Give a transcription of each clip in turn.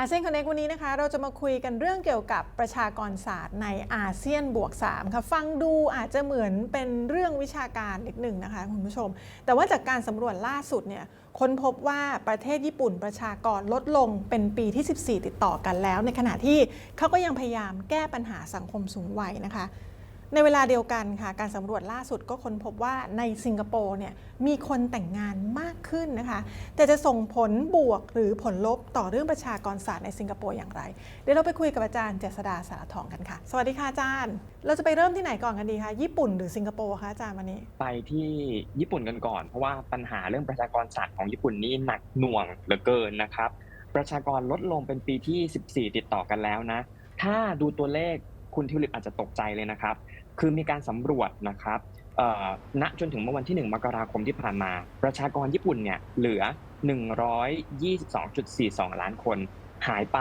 อาเซียนคอนเนควันนี้นะคะ เราจะมาคุยกันเรื่องเกี่ยวกับประชากรศาสตร์ในอาเซียนบวก 3 ค่ะ ฟังดูอาจจะเหมือนเป็นเรื่องวิชาการนิดหนึ่งนะคะคุณผู้ชม แต่ว่าจากการสำรวจล่าสุดเนี่ยค้นพบว่าประเทศญี่ปุ่นประชากรลดลงเป็นปีที่ 14 ติดต่อกันแล้ว ในขณะที่เขาก็ยังพยายามแก้ปัญหาสังคมสูงวัยนะคะ ในเวลาเดียวกันค่ะ การสำรวจล่าสุดก็ค้นพบว่าในสิงคโปร์เนี่ยมีคนแต่งงานมากขึ้นนะคะ แต่จะส่งผลบวกหรือผลลบต่อเรื่องประชากรศาสตร์ในสิงคโปร์อย่างไร เดี๋ยวเราไปคุยกับอาจารย์เจษดาสารทองกันค่ะ สวัสดีค่ะอาจารย์ เราจะไปเริ่มที่ไหนก่อนกันดีคะญี่ปุ่นหรือสิงคโปร์คะอาจารย์วันนี้ ไปที่ญี่ปุ่นกันก่อน เพราะว่าปัญหาเรื่องประชากรศาสตร์ของญี่ปุ่นนี่หนักหน่วงเหลือเกินนะครับ ประชากรลดลงเป็นปีที่ 14 ติดต่อกันแล้วนะ ถ้าดูตัวเลขคุณทิวลิปอาจจะตกใจเลยนะครับ คือมีการสำรวจนะครับเอ่อณจนถึงเมื่อวันที่ 1 มกราคมที่ผ่านมา ประชากรญี่ปุ่นเนี่ยเหลือ 122.42 ล้านคน หายไป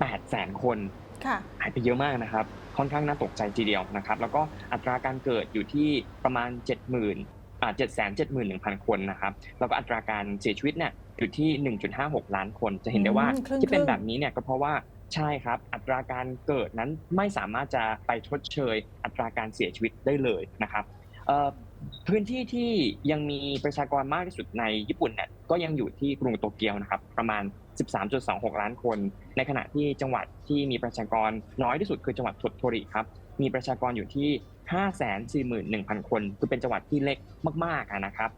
800,000คนค่ะหายไปเยอะมากนะครับ ค่อนข้างน่าตกใจทีเดียวนะครับ แล้วก็อัตราการเกิดอยู่ที่ประมาณ 70,000อ่า771,000 คนนะครับ แล้วก็อัตราการเสียชีวิตเนี่ยอยู่ที่ 1.56 ล้านคน จะเห็นได้ว่าอืมครึ่งๆที่เป็นแบบนี้เนี่ยก็เพราะว่า ใช่ครับ อัตราการเกิดนั้นไม่สามารถจะไปชดเชย อัตราการเสียชีวิตได้เลยนะครับพื้นที่ที่ยังมีประชากรมากที่สุดในญี่ปุ่นเนี่ยก็ยังอยู่ที่กรุงโตเกียวนะครับ ประมาณ 13.26 ล้านคน ในขณะที่จังหวัดที่มีประชากรน้อยที่สุดคือจังหวัดโทโทริครับ มีประชากรอยู่ที่ 541,000 คน คือเป็นจังหวัดที่เล็กมากๆนะครับ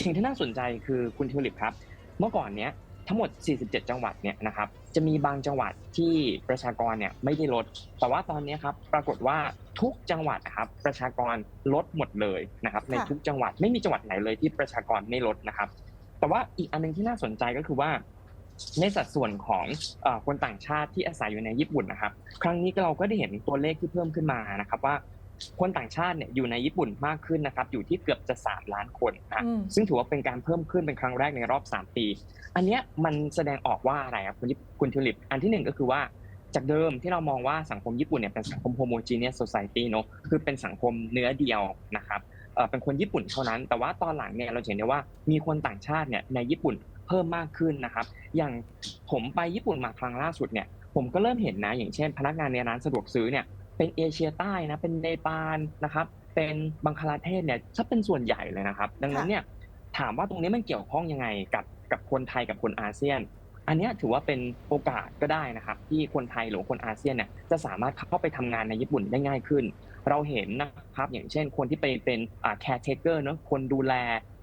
สิ่งที่น่าสนใจคือคุณทิวลิปครับ เมื่อก่อนเนี้ย ทั้งหมด 47 จังหวัดเนี่ยนะครับจะมีบางจังหวัดที่ประชากรเนี่ยไม่ได้ลด แต่ว่าตอนนี้ครับปรากฏว่าทุกจังหวัดนะครับประชากรลดหมดเลยนะครับในค่ะทุกจังหวัดไม่มีจังหวัดไหนเลยที่ประชากรไม่ลดนะครับ แต่ว่าอีกอันหนึงที่น่าสนใจก็คือว่าในสัดส่วนของเออคนต่างชาติที่อาศัยอยู่ในญี่ปุ่นนะครับ ครั้งนี้เราก็ได้เห็นตัวเลขที่เพิ่มขึ้นมานะครับว่า คนต่างชาติเนี่ยอยู่ในญี่ปุ่นมากขึ้นนะครับอยู่ที่เกือบจะ 3 ล้านคนนะอืมซึ่งถือว่าเป็นการเพิ่มขึ้นเป็นครั้งแรกในรอบ 3 ปี อันเนี้ยมันแสดงออกว่าอะไรครับคุณคุณทิวลิปอันที่หนึ่งก็คือว่าจากเดิมที่เรามองว่าสังคมญี่ปุ่นเนี่ยเป็นสังคมโฮโมจีเนียสโซซ i ตี้เนอะคือเป็นสังคมเนื้อเดียวนะครับเอ่อเป็นคนญี่ปุ่นเท่านั้น แต่ว่าตอนหลังเนี่ยเราจะเห็นได้ว่ามีคนต่างชาติเนี่ยในญี่ปุ่นเพิ่มมากขึ้นนะครับ อย่างผมไปญี่ปุ่นมาครั้งล่าสุดเนี่ยผมก็เริ่มเห็นนะอย่างเช่น พนักงานในร้านสะดวกซื้อเนี่ย เป็นเอเชียใต้นะเป็นเนปาลนะครับ เป็นบังคลาเทศเนี่ยถ้าเป็นส่วนใหญ่เลยนะครับ ดังนั้นเนี่ยถามว่าตรงนี้มันเกี่ยวข้องยังไงกับกับคนไทยกับคนอาเซียน อันเนี้ยถือว่าเป็นโอกาสก็ได้นะครับ ที่คนไทยหรือคนอาเซียนเนี่ยจะสามารถเข้าไปทำงานในญี่ปุ่นได้ง่ายขึ้น เราเห็นนะครับอย่างเช่น คนที่ไปเป็นอ่า caretaker เนอะคนดูแล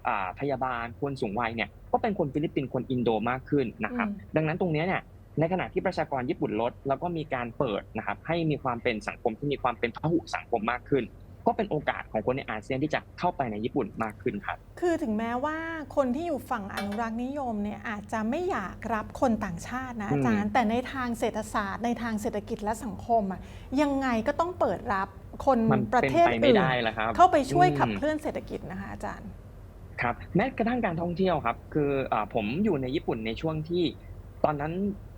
อ่าพยาบาลคนสูงวัยเนี่ยก็เป็นคนฟิลิปปินส์คนอินโดมากขึ้นนะครับอืมดังนั้นตรงเนี้ยเนี่ย ในขณะที่ประชากรญี่ปุ่นลด แล้วก็มีการเปิดนะครับให้มีความเป็นสังคมที่มีความเป็นพหุสังคมมากขึ้น ก็เป็นโอกาสของคนในอาเซียนที่จะเข้าไปในญี่ปุ่นมากขึ้นครับคือถึงแม้ว่าคนที่อยู่ฝั่งอนุรักษ์นิยมเนี่ยอาจจะไม่อยากรับคนต่างชาตินะอาจารย์ แต่ในทางเศรษฐศาสตร์ในทางเศรษฐกิจและสังคมอะยังไงก็ต้องเปิดรับคนมันประเป็นเทศไปไม่อื่นได้แล้วครับเข้าไปช่วยขับอืมเคลื่อนเศรษฐกิจนะคะอาจารย์ครับแม้กระทั่งการท่องเที่ยวครับ คืออาผมอยู่ในญี่ปุ่นในช่วงที่ตอนนั้น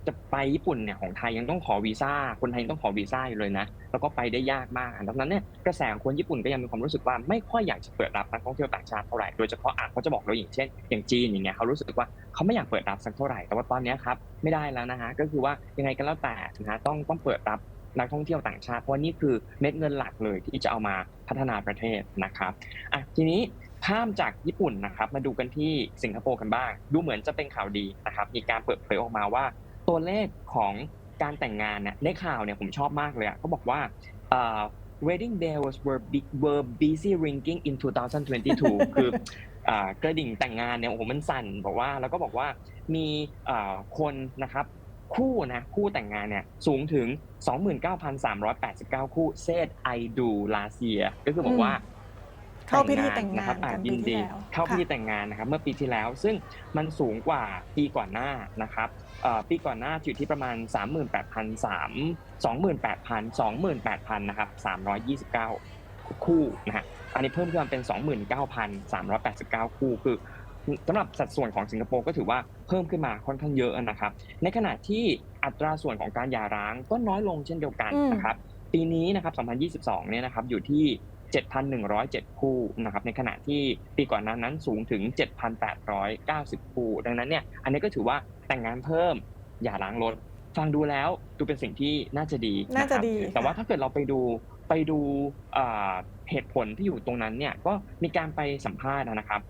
จะไปญี่ปุ่นเนี่ยของไทยยังต้องขอวีซ่าคนไทยยังต้องขอวีซ่าอยู่เลยนะแล้วก็ไปได้ยากมากดังนั้นเนี่ยกระแสของคนญี่ปุ่นก็ยังมีความรู้สึกว่าไม่ค่อยอยากจะเปิดรับนักท่องเที่ยวต่างชาติเท่าไหร่โดยเฉพาะอะเขาจะบอกเราอย่างเช่น อย่างจีนอย่างเงี้ยเขารู้สึกว่าเขาไม่อยากเปิดรับสักเท่าไหร่แต่ว่าตอนนี้ครับไม่ได้แล้วนะฮะก็คือว่ายังไงก็แล้วแต่นะฮะต้องต้องเปิดรับนักท่องเที่ยวต่างชาติเพราะนี่คือเม็ดเงินหลักเลยที่จะเอามาพัฒนาประเทศนะครับอะทีนี้ข้ามจากญี่ปุ่นนะครับมาดูกันที่สิงคโปร์กันบ้าง ดูเหมือนจะเป็นข่าวดีนะครับมีการเปิดเผยออกมาว่า ตัวเลขของการแต่งงานเนี่ยในข่าวเนี่ยผมชอบมากเลยอะเขาบอกว่า wedding bells were be- were busy ringing in 2022 คืออกระดิ่งแต่งงานเนี่ยโอ้โหมันสั่นบอกว่าแล้วก็บอกว่ามีคนนะครับคู่นะคู่แต่งงานเนี่ยสูงถึง 29,389 คู่ said I do last year ก็คือบอกว่า เข้าพิธีแต่งงานนะครับอ่กันปียินที่ดีแล้วเข้าพิธีค่ะแต่งงานนะครับ เมื่อปีที่แล้ว ซึ่งมันสูงกว่าปีก่อนหน้านะครับเอ่อปีก่อนหน้าอยู่ที่ประมาณ 38,003 28,000 28,000นะครับ329 คู่นะฮะอันนี้เพิ่มขึ้นมาเป็น 29,389 คู่คือสำหรับสัดส่วนของสิงคโปร์ก็ถือว่าเพิ่มขึ้นมาค่อนข้างเยอะนะครับ ในขณะที่อัตราส่วนของการหย่าร้างก็น้อยลงเช่นเดียวกันอืมนะครับ ปีนี้นะครับ 2022 เนี่ยนะครับ อยู่ที่ 7,107 คู่นะครับในขณะที่ปีก่อนหนั้นนั้นสูงถึง 7,890 คู่ ดังนั้นเนี่ยอันนี้ก็ถือว่าแต่งงานเพิ่มอย่าร้างลดฟังดูแล้วดูเป็นสิ่งที่น่าจะดีน่าจะครับดี แต่ว่าค่ะถ้าเกิดเราไปดูไปดูอ่าเหตุผลที่อยู่ตรงนั้นเนี่ยก็มีการไปสัมภาษณ์นะครับ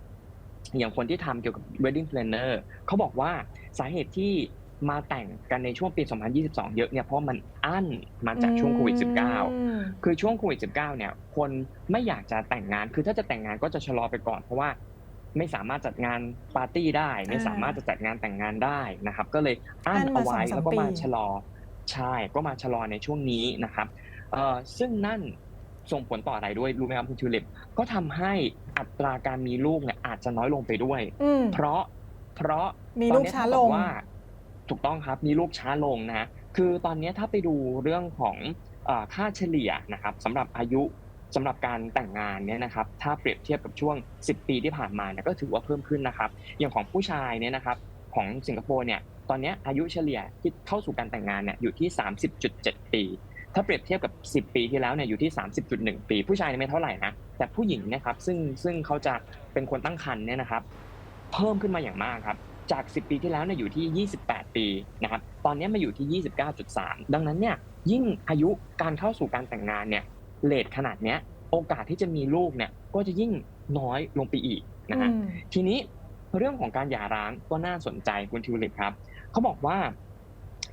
อย่างคนที่ทำเกี่ยวกับ wedding planner เขาบอกว่าสาเหตุที่ มาแต่งกันในช่วงปี 2022 เยอะเนี่ยเพราะมันอั้นมาจากช่วงโควิด -19 อืมคือช่วงโควิด -19 เนี่ย คนไม่อยากจะแต่งงาน คือถ้าจะแต่งงานก็จะชะลอไปก่อน เพราะว่าไม่สามารถจัดงานปาร์ตี้ได้ ไม่สามารถจะจัดงานแต่งงานได้นะครับ ก็เลยอั้นอั้นมาเอาไว้2-3แล้วก็มาปีชะลอใช่ก็มาชะลอในช่วงนี้นะครับเอ่อซึ่งนั่นส่งผลต่ออะไรด้วยรู้ไหมครับคุณทิวลิปก็ทำให้อัตราการมีลูกเนี่ยอาจจะน้อยลงไปด้วยอืมเพราะเพราะมีตอนลูกเนี้ยช้าเท่ลกับงว่า ถูกต้องครับมีลูกช้าลงนะฮะคือตอนนี้ถ้าไปดูเรื่องของค่าเฉลี่ยนะครับสำหรับอายุสำหรับการแต่งงานเนี่ยนะครับถ้าเปรียบเทียบกับช่วง 10 ปีที่ผ่านมาเนี่ยก็ถือว่าเพิ่มขึ้นนะครับอย่างของผู้ชายเนี่ยนะครับของสิงคโปร์เนี่ยตอนนี้อายุเฉลี่ยที่เข้าสู่การแต่งงานเนี่ยอยู่ที่ 30.7 ปี ถ้าเปรียบเทียบกับ 10 ปีที่แล้วเนี่ยอยู่ที่ 30.1 ปี ผู้ชายไม่เท่าไหร่นะแต่ผู้หญิงนะครับซึ่งซึ่งเขาจะเป็นคนตั้งครรภ์เนี่ยนะครับ เพิ่มขึ้นมาอย่างมากครับ จาก 10 ปีที่แล้วเนี่ยอยู่ที่ 28 ปีนะครับตอนนี้มาอยู่ที่ 29.3 ดังนั้นเนี่ยยิ่งอายุการเข้าสู่การแต่งงานเนี่ยเลทขนาดเนี้ยโอกาสที่จะมีลูกเนี่ยก็จะยิ่งน้อยลงไปอีกนะฮะอืมทีนี้เรื่องของการหย่าร้างก็น่าสนใจคุณทิวลิปครับเขาบอกว่า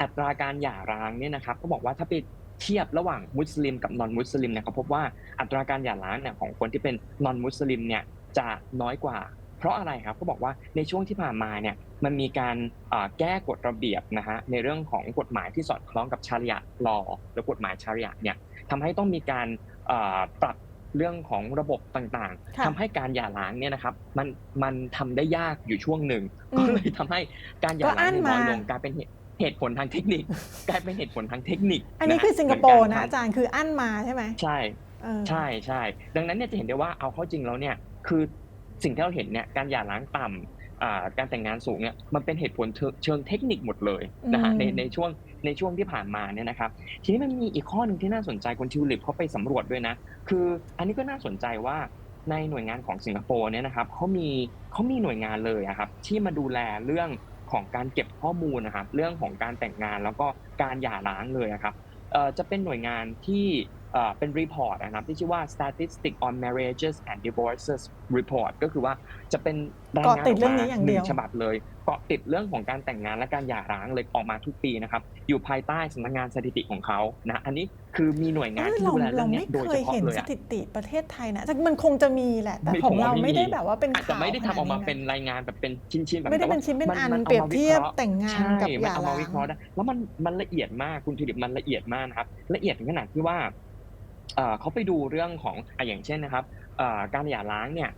อัตราการหย่าร้างเนี่ยนะครับเขาบอกว่าถ้าไปเทียบระหว่างมุสลิมกับนอนมุสลิมเนี่ยเขาพบว่าอัตราการหย่าร้างเนี่ยของคนที่เป็นนอนมุสลิมเนี่ยจะน้อยกว่า เพราะอะไรครับเขาบอกว่าในช่วงที่ผ่านมาเนี่ยมันมีการเอ่อแก้กฎระเบียบนะฮะในเรื่องของกฎหมายที่สอดคล้องกับชาริอะลอหรือกฎหมายชาริอะเนี่ยทำให้ต้องมีการเอ่อปรับเรื่องของระบบต่างๆค่ะทำให้การหย่าร้างเนี่ยนะครับมันมันทำได้ยากอยู่ช่วงหนึ่งอืมก็เลยทำให้การหย่าก็อั้ร้างนเนี่ยน้อยมาลงกลายเป็นเหตุเหตุผลทางเทคนิคกลายเป็นเหตุผลทางเทคนิค อันนี้ะคือสิงคโปร์นะเหมือาจารย์คืออั้นมาใช่ไหมใช่เออใช่ใช่ดังนั้นเนี่ยจะเห็นได้ว่าเอาเข้าจริงแล้วเนี่ยคือ สิ่งที่เราเห็นเนี่ยการหย่าร้างต่ำอ่าการแต่งงานสูงเนี่ยมันเป็นเหตุผลเชิงเชิงเทคนิคหมดเลยนะฮะอืมในในช่วงในช่วงที่ผ่านมาเนี่ยนะครับทีนี้มันมีอีกข้อหนึ่งที่น่าสนใจคนทิวลิปเขาไปสำรวจด้วยนะ คืออันนี้ก็น่าสนใจว่าในหน่วยงานของสิงคโปร์เนี่ยนะครับเขามีเขามีหน่วยงานเลยอะครับที่มาดูแลเรื่องของการเก็บข้อมูลนะครับเรื่องของการแต่งงานแล้วก็การหย่าร้างเลยอะครับเอ่อจะเป็นหน่วยงานที่ เอ่อเป็นรีพอร์ตนะครับที่ชื่อว่า Statistic on Marriages and Divorces Report ก็คือว่าจะเป็นรายงานเกาะติดเรื่องนี้อย่างเดียวหนึ่ฉบับเลยเกาะติดเรื่องของการแต่งงานและการหย่าร้างเลยออกมาทุกปีนะครับ อยู่ภายใต้สำนักงานสถิติของเขานะอันนี้คือมีหน่วยงานเออที่เราดูแลเรื่เราองไม่เนี้ยโดยเคเฉยพาะเห็นเลยสอะถิติประเทศไทยนะแต่มันคงจะมีแหละ แต่ไม่ของผมว่าเราไม่ไม่ได้มีแบบว่าเป็นอาจข่าจะวไม่ได้ทำออกมาขดเป็นรายงานแบบเป็นชิ้นๆแบบไม่ได้แต่ว่าเป็นชิ้นเป็นอันมัเปรียบเทียบอามาวิคราะห์แต่งงานใช่กับหมันย่าเอามาร้าวิงเคราะห์ได้แล้วมันมันละเอียดมากคุณทิลิปมันละเอียดมากนะครับละเอียดถึงขนาดที่ว่า เอ่อเขาไปดูเรื่องของอะอย่างเช่นนะครับเอ่อการหย่าร้างเนี่ย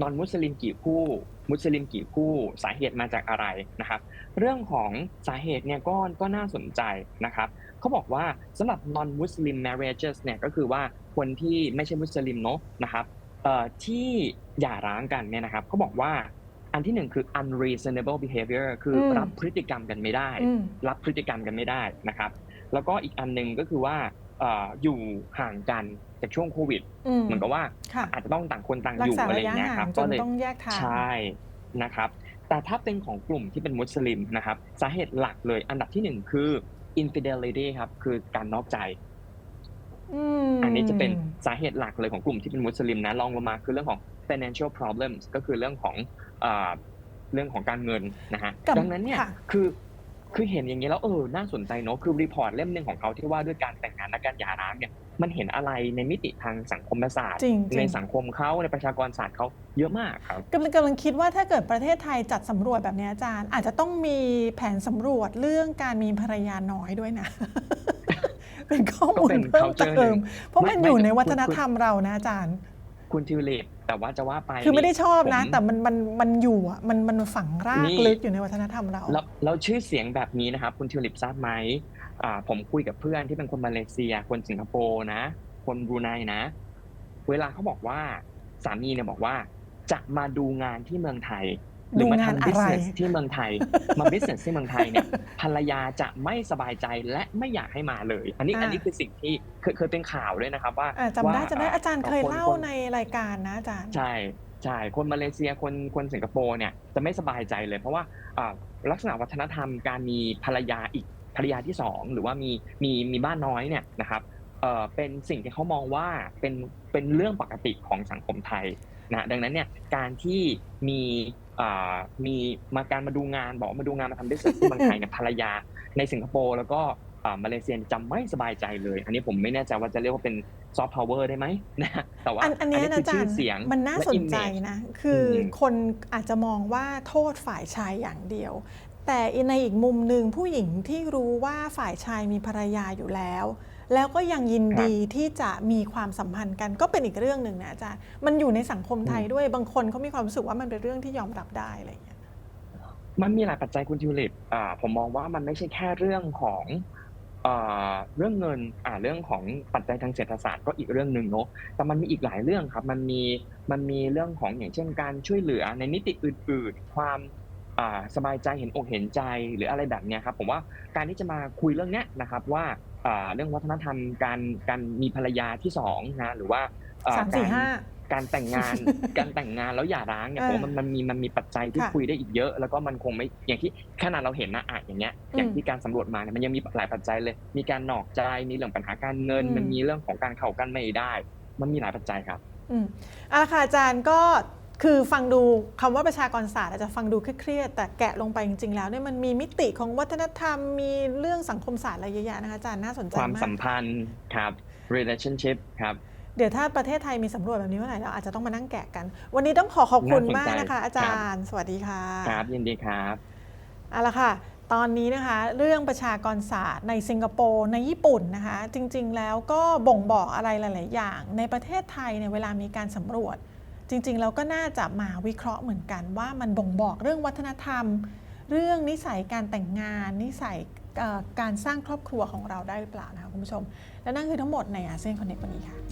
นอนมุสลิมกี่คู่ มุสลิมกี่คู่สาเหตุมาจากอะไรนะครับ เรื่องของสาเหตุเนี่ยก็ก็น่าสนใจนะครับเขาบอกว่าสำหรับ non Muslim marriages เนี่ยก็คือว่าคนที่ไม่ใช่มุสลิมเนาะนะครับเอ่อที่หย่าร้างกันเนี่ยนะครับเขาบอกว่าอันที่หนึ่งคือ unreasonable behavior คืออมรับพฤติกรรมกันไม่ได้อืมรับพฤติกรรมกันไม่ได้นะครับ แล้วก็อีกอันหนึงก็คือว่าเอ่ออยู่ห่างกันจากช่วงโควิดอืมเหมือนกับว่าค่ะอาจจะต้องต่างคนต่างรัอกยู่ษาอะไรระอยะย่างเงี้ยห่าครังบจก็นเลยต้องแยกทางใช่นะครับ แต่ถ้าเป็นของกลุ่มที่เป็นมุสลิมนะครับสาเหตุหลักเลยอันดับที่หนึ่งคือ infidelity ครับคือการนอกใจอืมอันนี้จะเป็นสาเหตุหลักเลยของกลุ่มที่เป็นมุสลิมนะรองลงมาคือเรื่องของ financial problems ก็คือเรื่องของเอ่อเรื่องของการเงินนะฮะกับดังนั้นเนี่ยค่ะคือ คือเห็นอย่างนี้แล้วเออน่าสนใจเนอะคือรีพอร์ตเล่มหนึ่งของเขาที่ว่าด้วยการแต่งงานและการหย่าร้างเนี่ยมันเห็นอะไรในมิติทางสังคมศาสตร์จริงจริในงสังคมเขาในประชากรศาสตร์เขาเยอะมากครับกำลังกำลังคิดว่าถ้าเกิดประเทศไทยจัดสำรวจแบบนี้อาจารย์ อาจจะต้องมีแผนสำรวจเรื่องการมีภรรยาน้อยด้วยนะ เป็นข้อมูลก็เป็นเพิ่ม culture เติมหนึ่งเพราะไม่มันอยู่ไม่ในคุณวัฒนธรรมเรานะอาจารย์ คุณทิวลิป แต่ว่าจะว่าไปคือไม่ได้ชอบนะผมแต่มันมันมันอยู่อะมันมันฝังรากนี่ ลึกอยู่ในวัฒนธรรมเรา แล้วแล้วชื่อเสียงแบบนี้นะครับ คุณทิวลิปทราบไหมอ่าผมคุยกับเพื่อนที่เป็นคนมาเลเซีย คนสิงคโปร์นะ คนบรูไนนะ เวลาเขาบอกว่าสามีเนี่ยบอกว่า จะมาดูงานที่เมืองไทย หรือมาดูงานทำอะไร business ที่เมืองไทย มา business ที่เมืองไทยเนี่ยภรรยาจะไม่สบายใจและไม่อยากให้มาเลย อันนี้อ่าอันนี้คือสิ่งที่เคยเคยเป็นข่าวด้วยนะครับว่าอ่าจำได้ว่าจำได้อาจารย์เคยนเล่าคนในรายการนะอาจารย์ใช่ใช่คนมาเลเซียคนคนสิงคโปร์เนี่ยจะไม่สบายใจเลย เพราะว่าอ่าลักษณะวัฒนธรรมการมีภรรยาอีกภรรยาที่สองหรือว่ามีมีมีบ้านน้อยเนี่ยนะครับเอ่อเป็นสิ่งที่เขามองว่าเป็นเป็นเรื่องปกติของสังคมไทยนะดังนั้นเนี่ยการที่มีอ่า มีมาการมาดูงานบอกว่ามาดูงานมาทำ business ที่เมืองไทยเนี่ยภรรยาในสิงคโปร์แล้วก็อ่ามาเลเซียจะไม่สบายใจเลย อันนี้ผมไม่แน่ใจว่าจะเรียกว่าเป็นซอฟต์พาวเวอร์ได้ไหมนะแต่ว่าอันอันเนี้ยคืนะอาจาชื่รอย์เสียงมันน่าและสนใจ image นะ คืออมคนอาจจะมองว่าโทษฝ่ายชายอย่างเดียว แต่ในอีกมุมหนึ่งผู้หญิงที่รู้ว่าฝ่ายชายมีภรรยาอยู่แล้ว แล้วก็ยังยินดีที่จะมีความสัมพันธ์กันก็เป็นอีกเรื่องหนึ่งนะอาจารย์ มันอยู่ในสังคมไทยด้วยบางคนเขามีความรู้สึกว่ามันเป็นเรื่องที่ยอมรับได้อะไรอย่างเงี้ยมันมีหลายปัจจัยคุณทิวลิปอ่าผมมองว่ามันไม่ใช่แค่เรื่องของอ่าเรื่องเงินอ่าเรื่องของปัจจัยทางเศรษฐศาสตร์ก็อีกเรื่องหนึ่งเนาะแต่มันมีอีกหลายเรื่องครับ มันมีมันมีเรื่องของอย่างเช่นการช่วยเหลือในนิติอื่น ๆ ความอ่าสบายใจเห็นอกเห็นใจหรืออะไรแบบเนี้ยครับผมว่าการที่จะมาคุยเรื่องเนี้ยนะครับว่าอ่าเรื่องวัฒนธรรมการการมีภรรยาที่สองนะหรือว่าอ่สามสี่การห้าการแต่งงานการแต่งงานแล้วหย่าร้างเนี่ยเออผมว่ามันมันมีมันมีปัจจัยที่ค่ะคุยได้อีกเยอะ แล้วก็มันคงไม่อย่างที่ขนาดเราเห็นนะอะอย่างเงี้ยอย่างอืมที่การสำรวจมาเนี่ยมันยังมีหลายปัจจัยเลย มีการนอกใจมีเรื่องปัญหาการเงินอืมมันมีเรื่องของการเข้ากันไม่ได้ มันมีหลายปัจจัยครับ อืมเอาละค่ะอาจารย์ก็ คือฟังดูคำว่าประชากรศาสตร์อาจจะฟังดูเครียดๆแต่แกะลงไปจริงๆแล้วเนี่ยมันมีมิติของวัฒนธรรม มีเรื่องสังคมศาสตร์อะไรเยอะแยะนะคะอาจารย์น่าสนใจความมาสัมกพันธ์ครับ relationship ครับเดี๋ยวถ้าประเทศไทยมีสำรวจแบบนี้เมื่อไหร่เราอาจจะต้องมานั่งแกะกัน วันนี้ต้องขอขอบคุณน่าสนใจมากนะคะ อาจารย์ สวัสดีค่ะ ครับยินดีครับเอาละค่ะ ตอนนี้นะคะเรื่องประชากรศาสตร์ในสิงคโปร์ในญี่ปุ่นนะคะ จริงๆแล้วก็บ่งบอกอะไรหลาย ๆ อย่าง ในประเทศไทยเนี่ยเวลามีการสำรวจ จริงๆเราก็น่าจะมาวิเคราะห์เหมือนกันว่ามันบ่งบอกเรื่องวัฒนธรรม เรื่องนิสัยการแต่งงาน นิสัยการสร้างครอบครัวของเราได้หรือเปล่านะคะคุณผู้ชม และนั่นคือทั้งหมดในอาเซียนคอนเนควันนี้ค่ะ